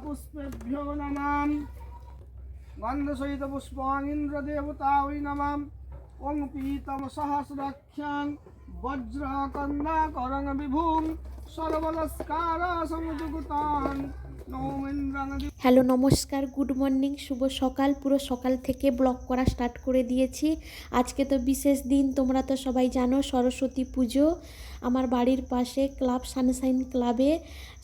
पुष्पेभ्यो नमाम गन्धसहित पुष्पानिन्द्रदेवता वै नमाम ॐ पीतम सहस्रख्यां वज्रकन्दाकरं विभुं सर्वलस्कार समुद्गतान् नौमिन्द्रनदि হ্যালো, নমস্কার, গুড মর্নিং, শুভ সকাল। পুরো সকাল থেকে ব্লগ করা স্টার্ট করে দিয়েছি। আজকে তো বিশেষ দিন, তোমরা তো সবাই জানো, সরস্বতী পুজো। আমার বাড়ির পাশে ক্লাব, সানশাইন ক্লাবে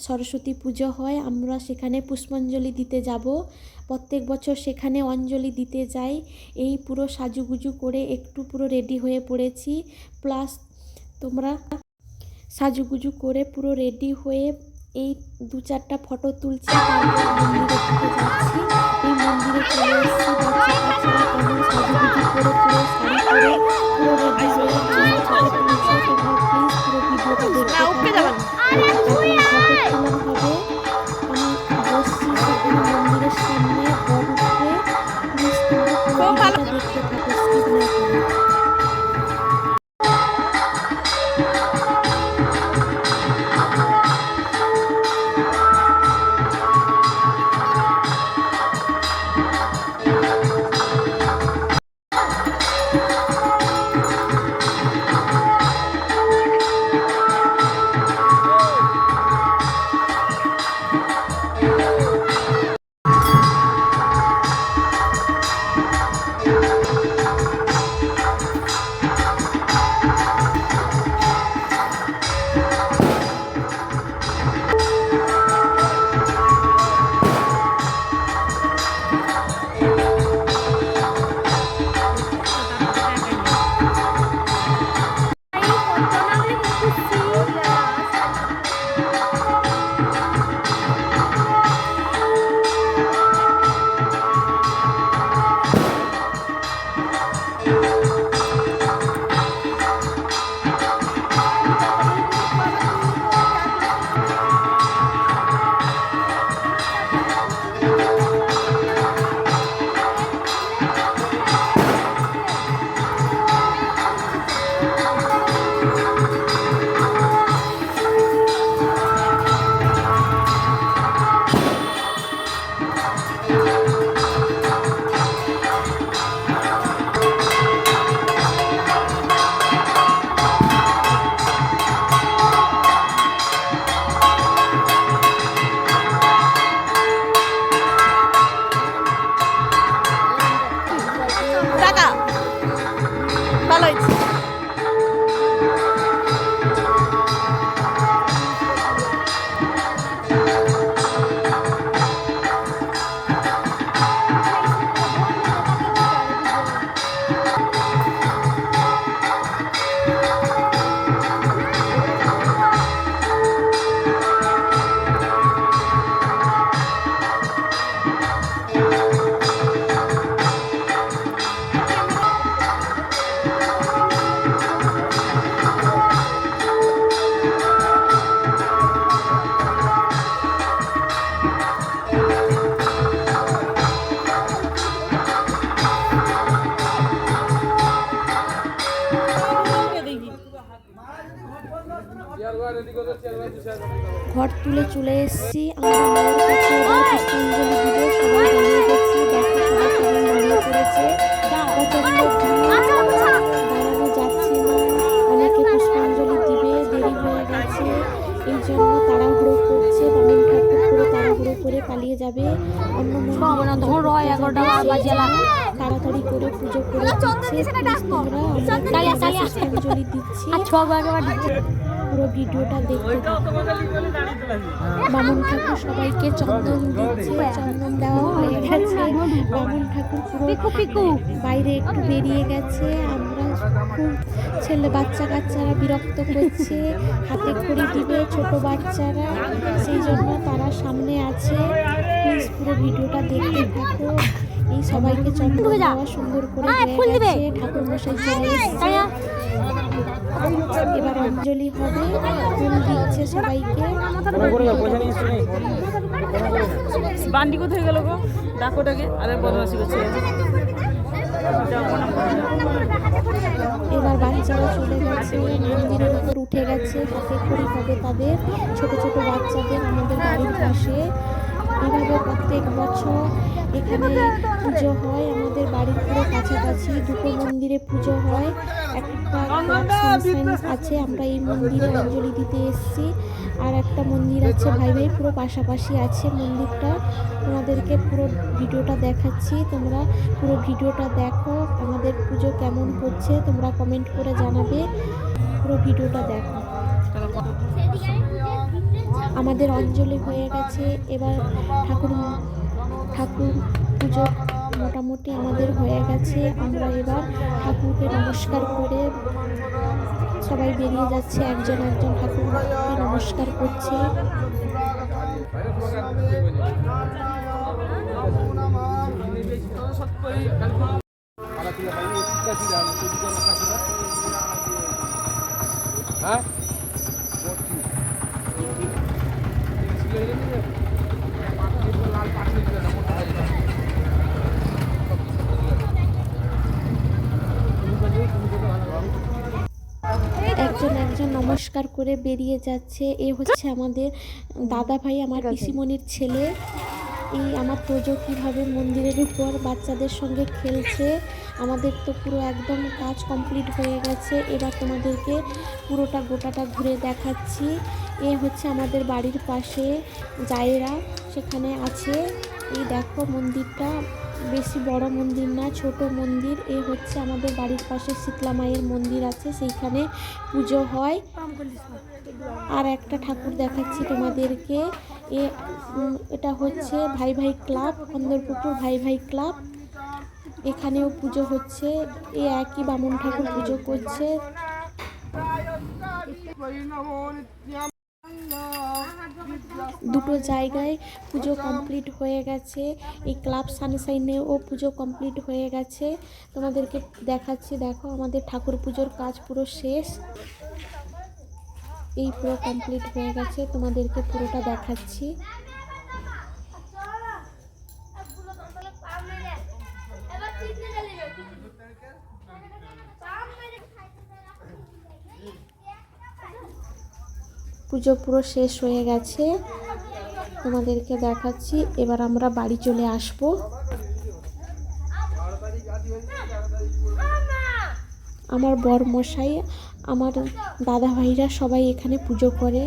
সরস্বতী পুজো হয়। আমরা সেখানে পুষ্পাঞ্জলি দিতে যাব। প্রত্যেক বছর সেখানে অঞ্জলি দিতে যাই। এই পুরো সাজুগুজু করে একটু পুরো রেডি হয়ে পড়েছি। প্লাস তোমরা সাজুগুজু করে পুরো রেডি হয়ে এই দু চারটা ফটো তুলছি ঘর তুলে চলে এসেছি। আমরা মায়ের কাছে এবার পুষ্পাঞ্জলি দিব। সবাই দাঁড়িয়ে গেছি দেখো সবাই কেমন দাঁড়িয়ে পড়েছে। প্রচণ্ড দাঁড়ানো যাচ্ছে না। অনেকে পুষ্পাঞ্জলি দিবে দেরি হয়ে গেছে। এই জন্য তাড়াহুড়ো করছে। বামুন ঠাকুর তাড়াহুড়ো করে পালিয়ে যাবে। অন্য তাড়াতাড়ি করে পুজো করে দিচ্ছে। পুষ্পাঞ্জলি দিচ্ছি। পুরো ভিডিওটা দেখতে। বামুন ঠাকুর সবাইকে চন্দন দিচ্ছে চন্দন দেওয়া হয়ে গেছে। বামুন ঠাকুর পুরো বাইরে একটু বেরিয়ে গেছে। আমরা খুব ছেলে বাচ্চা কাচ্চারা বিরক্ত করছে হাতে খড়ি দিবে ছোট বাচ্চারা সেই জন্য তারা সামনে আছে। প্লিজ পুরো ভিডিওটা দেখতে থাকো। এই সবাইকে চন্দন দেওয়া সুন্দর করে ঠাকুর মশাই চলে এসেছে। এবার অঞ্জলি হবে। ফুল দিচ্ছে সবাইকে। বান্ডি কোথায় গেল গো? ডাকোটাকে আরে বদমাসি করছে। এবার বাচ্চারা চলে গেছে। মন্দিরের উপর উঠে গেছে। হাতে খড়ি হবে তাদের। ছোট ছোট বাচ্চাদের আমাদের বাড়ির পাশে। এভাবে প্রত্যেক বছর। এখানে পুজো হয়, আমাদের বাড়ির পুরো কাছাকাছি দুটো মন্দিরে পুজো হয়। একটা আছে, আমরা এই মন্দিরে অঞ্জলি দিতে এসেছি। আর একটা মন্দির আছে, ভাই ভাই, পুরো পাশাপাশি আছে মন্দিরটা। তোমাদেরকে পুরো ভিডিওটা দেখাচ্ছি, তোমরা পুরো ভিডিওটা দেখো, আমাদের পুজো কেমন হচ্ছে, তোমরা কমেন্ট করে জানাবে। পুরো ভিডিওটা দেখো। আমাদের অঞ্জলি হয়ে গেছে। এবার ঠাকুর ঠাকুর পুজো মোটামুটি আমাদের হয়ে গেছে। আমরা এবার ঠাকুরকে নমস্কার করে সবাই বেরিয়ে যাচ্ছে। একজন একজন ঠাকুরকে নমস্কার করছে। হ্যাঁ একজন একজন নমস্কার করে বেরিয়ে যাচ্ছে। এ হচ্ছে আমাদের দাদা ভাই আমার পিসিমণির ছেলে। এই আমার তোজো কীভাবে মন্দিরের উপর বাচ্চাদের সঙ্গে খেলছে। আমাদের তো পুরো একদম কাজ কমপ্লিট হয়ে গেছে। এবার তোমাদেরকে পুরোটা গোটাটা ঘুরে দেখাচ্ছি। এ হচ্ছে আমাদের বাড়ির পাশে জায়েরা সেখানে আছে। এই দেখো মন্দিরটা। বেশি বড় মন্দির না, ছোট মন্দির। এ হচ্ছে আমাদের বাড়ির পাশে শীতলা মায়ের মন্দির আছে, সেইখানে পুজো হয়। আর একটা ঠাকুর দেখাচ্ছি তোমাদেরকে। এ এটা হচ্ছে ভাই ভাই ক্লাব অন্দরপুকুর ভাই ভাই ক্লাব। এখানেও পুজো হচ্ছে। এ একই বামুন ঠাকুর পুজো করছে। দুটো জায়গায় পুজো কমপ্লিট হয়ে গেছে। এই ক্লাব সানসাইনেও পুজো কমপ্লিট হয়ে গেছে। তোমাদেরকে দেখাচ্ছি, দেখো আমাদের ঠাকুর পুজোর কাজ পুরো শেষ। এই পুরো কমপ্লিট হয়ে গেছে, তোমাদেরকে পুরোটা দেখাচ্ছি। পুজো পুরো শেষ হয়ে গেছে। তোমাদেরকে দেখাচ্ছি, এবার আমরা বাড়ি চলে আসব। আমার বর মশাই আমার দাদা ভাইরা সবাই এখানে পুজো করে।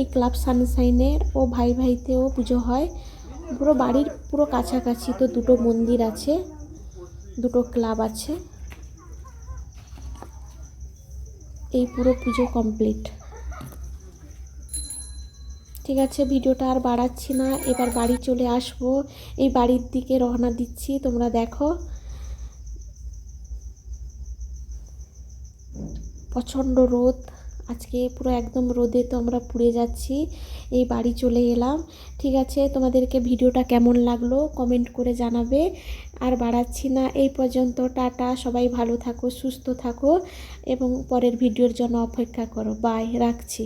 এই ক্লাব সানসাইনের ও ভাই ভাইতেও পুজো হয়। পুরো বাড়ির পুরো কাছাকাছি তো দুটো মন্দির আছে, দুটো ক্লাব আছে। এই পুরো পুজো কমপ্লিট। ঠিক আছে, ভিডিওটা আর বাড়াচ্ছি না। এবার বাড়ি চলে আসব। এই বাড়ির দিকে রওনা দিচ্ছি, তোমরা দেখো। প্রচণ্ড রোদ। আজকে পুরো একদম রোদে তো আমরা পুড়ে যাচ্ছি। এই বাড়ি চলে এলাম। ঠিক আছে, তোমাদেরকে ভিডিওটা কেমন লাগল কমেন্ট করে জানাবে। আর বাড়াচ্ছি না। এই পর্যন্ত টাটা, সবাই ভালো থাকো, সুস্থ থাকো, এবং পরের ভিডিওর জন্য অপেক্ষা করো। বাই, রাখছি।